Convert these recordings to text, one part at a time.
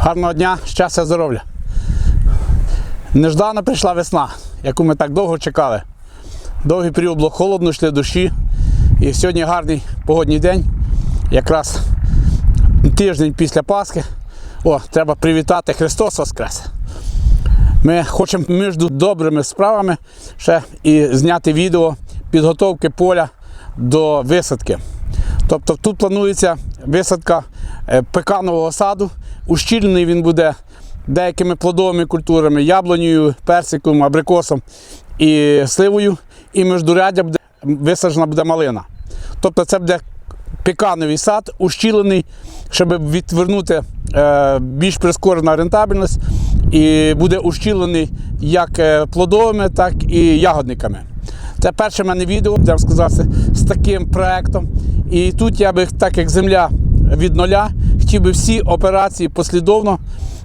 Гарного дня, щастя, здоров'я. Неждано прийшла весна, яку ми так довго чекали. Довгий період було холодно, йшли дощі. І сьогодні гарний погодний день, якраз тиждень після Пасхи. О, треба привітати Христос Воскрес. Ми хочемо між добрими справами ще і зняти відео підготовки поля до висадки. Тобто тут планується висадка е, пеканового саду. Ущільнений він буде деякими плодовими культурами, яблунею, персиком, абрикосом і сливою. І міждуряддя буде висаджена буде малина. Тобто це буде пекановий сад, ущілений, щоб відвернути е, більш прискорена рентабельність, і буде ущілений як е, плодовими, так і ягодниками. Це перше в мене відео, будемо сказати, з таким проектом. І тут я би, так як земля від нуля, хотів би всі операції послідовно.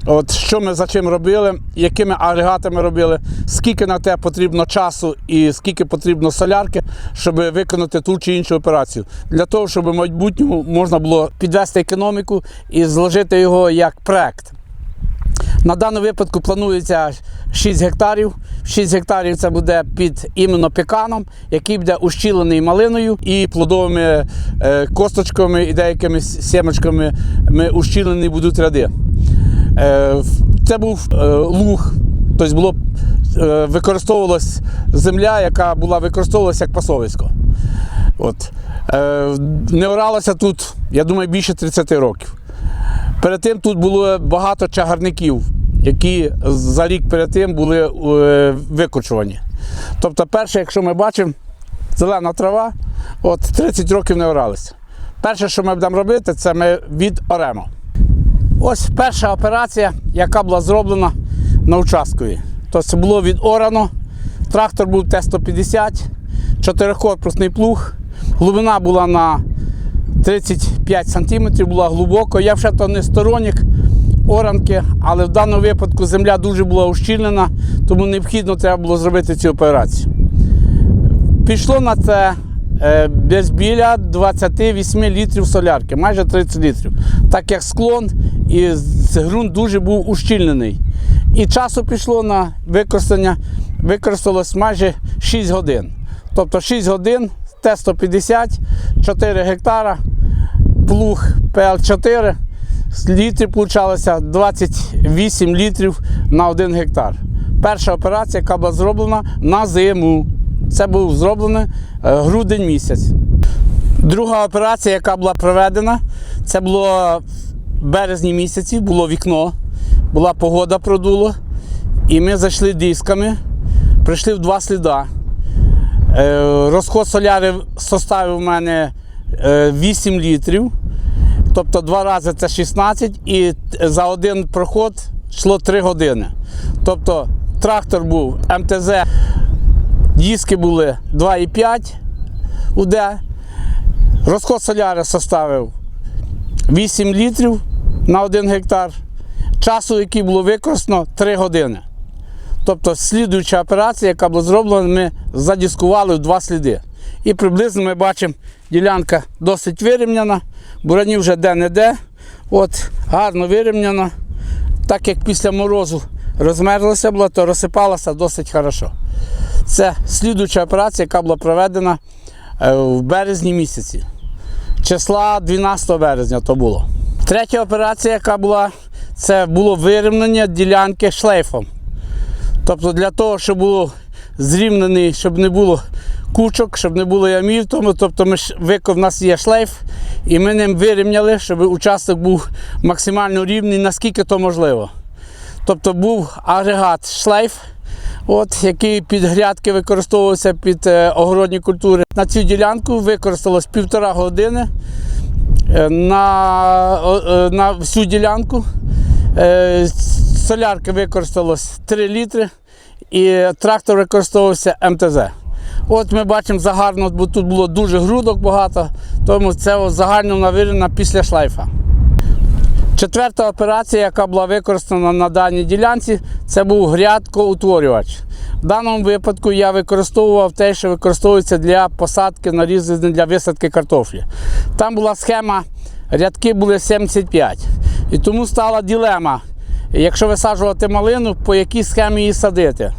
От що ми за чим робили, якими агрегатами робили, скільки на те потрібно часу і скільки потрібно солярки, щоб виконати ту чи іншу операцію. Для того, щоб в майбутньому можна було підвести економіку і зложити його як проект. На даному випадку планується 6 гектарів. 6 гектарів це буде під іменно пеканом, який буде ущілений малиною і плодовими е, косточками і деякими сімочками ми ущілені будуть ряди. Е, це був е, луг, тобто було, використовувалась земля, яка була використовувалася як пасовисько. От. Не оралося тут, я думаю, більше 30 років. Перед тим тут було багато чагарників, які за рік перед тим були е, викочувані. Тобто, перше, якщо ми бачимо, зелена трава, от 30 років не оралися. Перше, що ми будемо робити, це ми відоремо. Ось перша операція, яка була зроблена на участкові. Тобто було відорано. Трактор був Т-150, чотирикорпусний плуг. Глибина була на 35 сантиметрів, була глибоко. Я вже то не сторонник оранки, але в даному випадку земля дуже була ущільнена, тому необхідно треба було зробити цю операцію. Пішло на це десь біля 28 літрів солярки, майже 30 літрів. Так як склон і ґрунт дуже був ущільнений. І часу пішло на використання, використалось майже 6 годин. Тобто 6 годин, Т-150, 4 гектара, плуг ПЛ-4, з літрів получалося 28 літрів на 1 гектар. Перша операція, яка була зроблена на зиму. Це був зроблений е, грудень місяць. Друга операція, яка була проведена, це було в березні місяці, було вікно, була погода продуло. І ми зайшли дисками, прийшли в два сліда. Е, Розход соляри составив у мене 8 літрів. Тобто два рази це 16 і за один проход йшло 3 години. Тобто трактор був МТЗ, диски були 2,5 УД. Розход соляри составив 8 літрів на 1 гектар. Часу, який було використано 3 години. Тобто слідуюча операція, яка була зроблена, ми задіскували в два сліди. І приблизно ми бачимо, ділянка досить вирівняна, буранів вже де-не-де. От, гарно вирівняна. Так як після морозу розмерзлася була, то розсипалася досить хорошо. Це слідуюча операція, яка була проведена е, в березні місяці. Числа 12 березня то було. Третя операція, яка була, це було вирівняння ділянки шлейфом. Тобто для того, щоб було зрівнений, щоб не було кучок, щоб не було ямів, тому, тобто ми ж, в нас є шлейф, і ми ним вирівняли, щоб участок був максимально рівний, наскільки то можливо. Тобто був агрегат шлейф, от, який під грядки використовувався під е, огородні культури. На цю ділянку використалось півтора години е, на, е, на всю ділянку. Солярки використалось 3 літри і трактор використовувався МТЗ. От ми бачимо загарно, бо тут було дуже грудок багато, тому це загально навірена після шлейфа. Четверта операція, яка була використана на даній ділянці, це був грядкоутворювач. В даному випадку я використовував те, що використовується для посадки нарізання для висадки картофлі. Там була схема рядки були 75. І тому стала ділема, якщо висаджувати малину, по якій схемі її садити.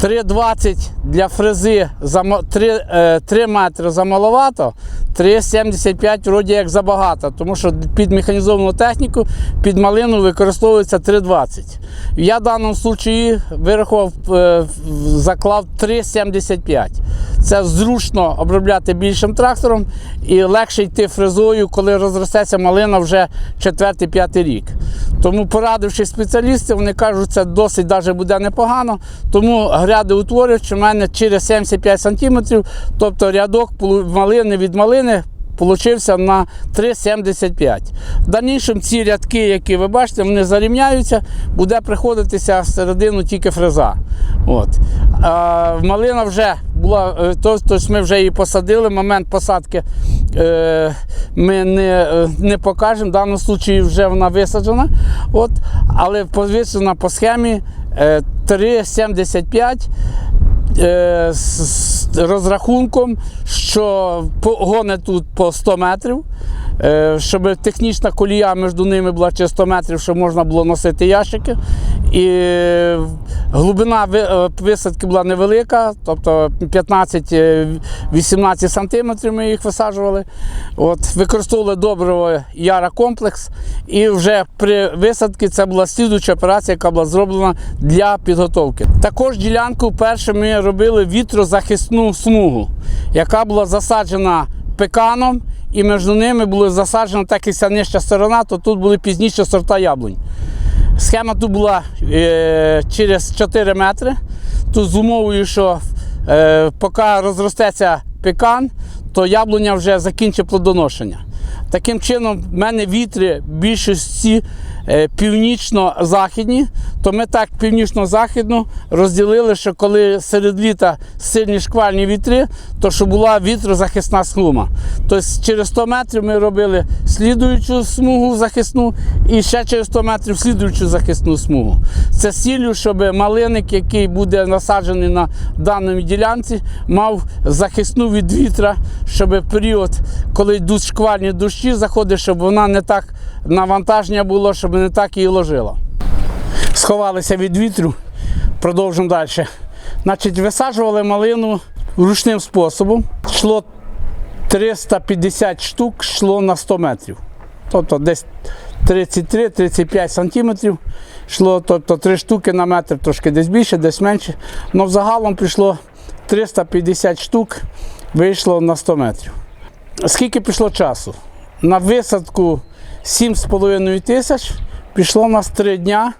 3,20 для фрези зама- 3, е, 3 метри замаловато, 3,75 вроді як забагато, тому що під механізовану техніку, під малину використовується 3,20. Я в даному случаї вирахував, е, заклав 3,75. Це зручно обробляти більшим трактором і легше йти фрезою, коли розростеться малина вже 4-5 рік. Тому, порадивши спеціалістів, вони кажуть, це досить даже буде непогано. Тому гряди утворюючи у мене через 75 см, тобто рядок малини від малини Получився на 3,75. В дальнішому ці рядки, які ви бачите, вони зарівняються, буде приходитися всередину тільки фреза. От. А, малина вже була, е, то- тобто ми вже її посадили. Момент посадки е, ми не, е, не покажемо. В даному випадку вже вона висаджена. От. Але висаджена по схемі е, 3,75 е, розрахунком, що погони тут по 100 метрів, щоб технічна колія між ними була чи 100 метрів, щоб можна було носити ящики. І е, глибина е, висадки була невелика, тобто 15-18 сантиметрів ми їх висаджували. От, використовували добриво Яра комплекс. І вже при висадці це була слідуюча операція, яка була зроблена для підготовки. Також ділянку перше ми робили вітрозахисну смугу, яка була засаджена пеканом, і між ними були засаджена так і ця нижча сторона, то тут були пізніше сорта яблунь. Схема тут була е, через 4 метри. Тут з умовою, що е, поки розростеться пекан, то яблуня вже закінчить плодоношення. Таким чином, в мене вітри більшості е, північно-західні, то ми так північно-західну розділили, що коли серед літа сильні шквальні вітри, то що була вітрозахисна смуга. Тобто через 100 метрів ми робили слідуючу смугу захисну і ще через 100 метрів слідуючу захисну смугу. Це з ціллю, щоб малиник, який буде насаджений на даній ділянці, мав захисну від вітра, щоб в період, коли йдуть шквальні дощі, заходить, щоб вона не так навантаження було, щоб не так її ложила. Сховалися від вітру, продовжимо далі. Значить, висаджували малину ручним способом. Йшло 350 штук йшло на 100 метрів. Тобто десь 33-35 сантиметрів йшло, тобто 3 штуки на метр, трошки десь більше, десь менше. Ну, взагалом прийшло 350 штук, вийшло на 100 метрів. Скільки пішло часу? На висадку 7,5 тисяч пішло у нас 3 дня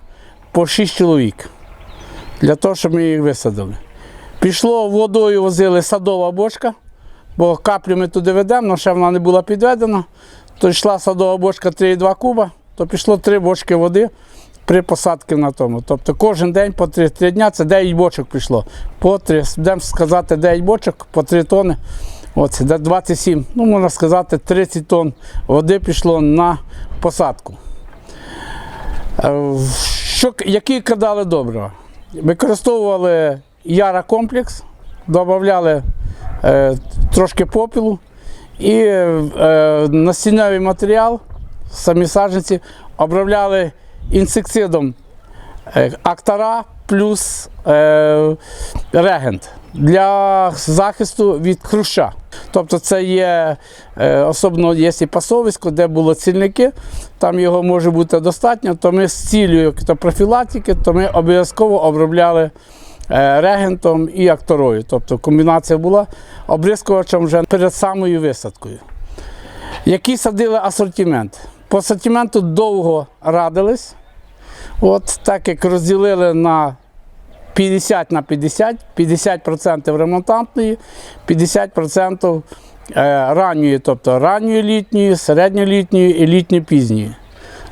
по 6 чоловік для того, щоб ми їх висадили. Пішло водою, возили садова бочка, бо каплю ми туди ведемо, але ще вона не була підведена. То йшла садова бочка 3,2 куба, то пішло 3 бочки води при посадці на тому. Тобто кожен день по 3, 3 дня це 9 бочок пішло. По 3, будемо сказати, 9 бочок по 3 тони. От, це 27, ну можна сказати, 30 тонн води пішло на посадку. Е, Що, які кидали добрива? Використовували Яра комплекс, додавали е, трошки попілу і е, насінневий матеріал, самі саджанці, обробляли інсектицидом е, Актара плюс е, регент для захисту від хруща. Тобто це є е, особливо є пасовисько, де були цільники, там його може бути достатньо, то ми з цілею профілактики, то ми обов'язково обробляли е, регентом і акторою. Тобто комбінація була обрискувачем вже перед самою висадкою. Який садили асортимент? По асортименту довго радились. От так як розділили на 50 на 50, 50% ремонтантної, 50% е, ранньої, тобто ранньої літньої, середньолітньої і літньої пізньої.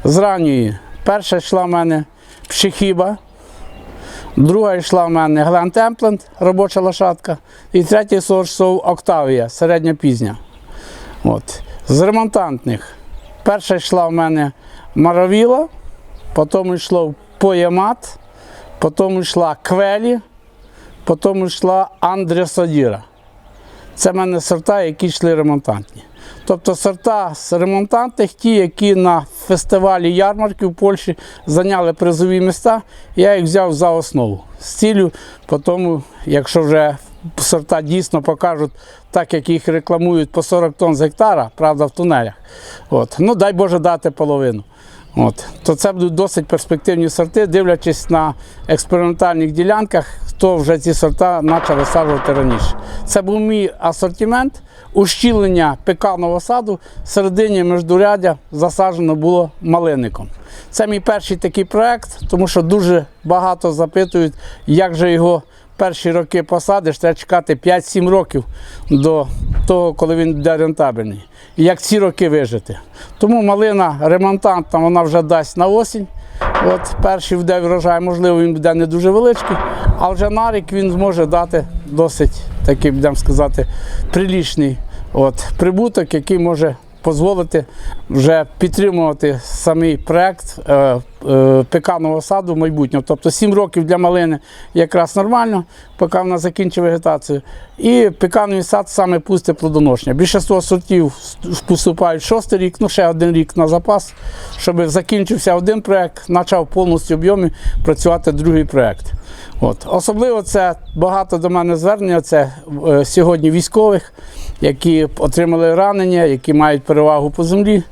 З ранньої перша йшла в мене пшехіба, друга йшла в мене Глен Темпленд, робоча лошадка, і третій сорт Октавія, середня пізня. От. З ремонтантних перша йшла в мене Маравіла, потім йшло Поємат, потім йшла Квелі, потім йшла Андре Содіра. Це в мене сорта, які йшли ремонтантні. Тобто сорта з ремонтантних, ті, які на фестивалі ярмарки в Польщі зайняли призові міста, я їх взяв за основу з ціллю, по тому, якщо вже сорта дійсно покажуть так, як їх рекламують по 40 тонн з гектара, правда, в тунелях. От. Ну, дай Боже дати половину. От. То це будуть досить перспективні сорти, дивлячись на експериментальних ділянках, хто вже ці сорта почав висаджувати раніше. Це був мій асортимент. Ущілення пеканого саду середині междурядя засаджено було малинником. Це мій перший такий проект, тому що дуже багато запитують, як же його перші роки посадиш, треба чекати 5-7 років до того, коли він буде рентабельний. І як ці роки вижити. Тому малина ремонтантна вона вже дасть на осінь. От перший буде врожай, можливо, він буде не дуже величкий, а вже на рік він зможе дати досить такий, будемо сказати, прилічний от, прибуток, який може дозволити вже підтримувати самий проект е, е, пеканого саду в майбутньому. Тобто 7 років для малини якраз нормально, поки вона закінчить вегетацію. І пекановий сад саме пусте плодоношення. Більшість сортів поступають шостий рік, ну ще один рік на запас, щоб закінчився один проект, почав повністю об'ємі працювати другий проект. От. Особливо це багато до мене звернення. Це е, сьогодні військових, які отримали ранення, які мають перевагу по землі.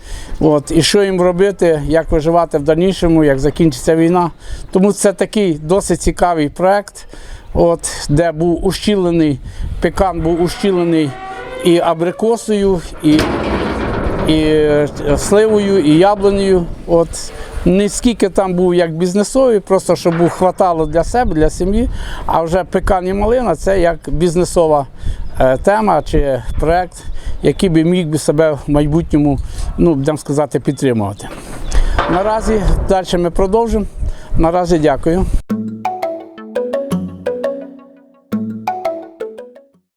От. І що їм робити, як виживати в дальнішому, як закінчиться війна. Тому це такий досить цікавий проект, от, де був ущілений, пекан був ущілений і абрикосою, і і е, сливою, і яблунею. Не скільки там був як бізнесовий, просто щоб був хватало для себе, для сім'ї. А вже пекані малина це як бізнесова е, тема чи проект, який би міг би себе в майбутньому, ну будемо сказати, підтримувати. Наразі далі ми продовжимо. Наразі дякую.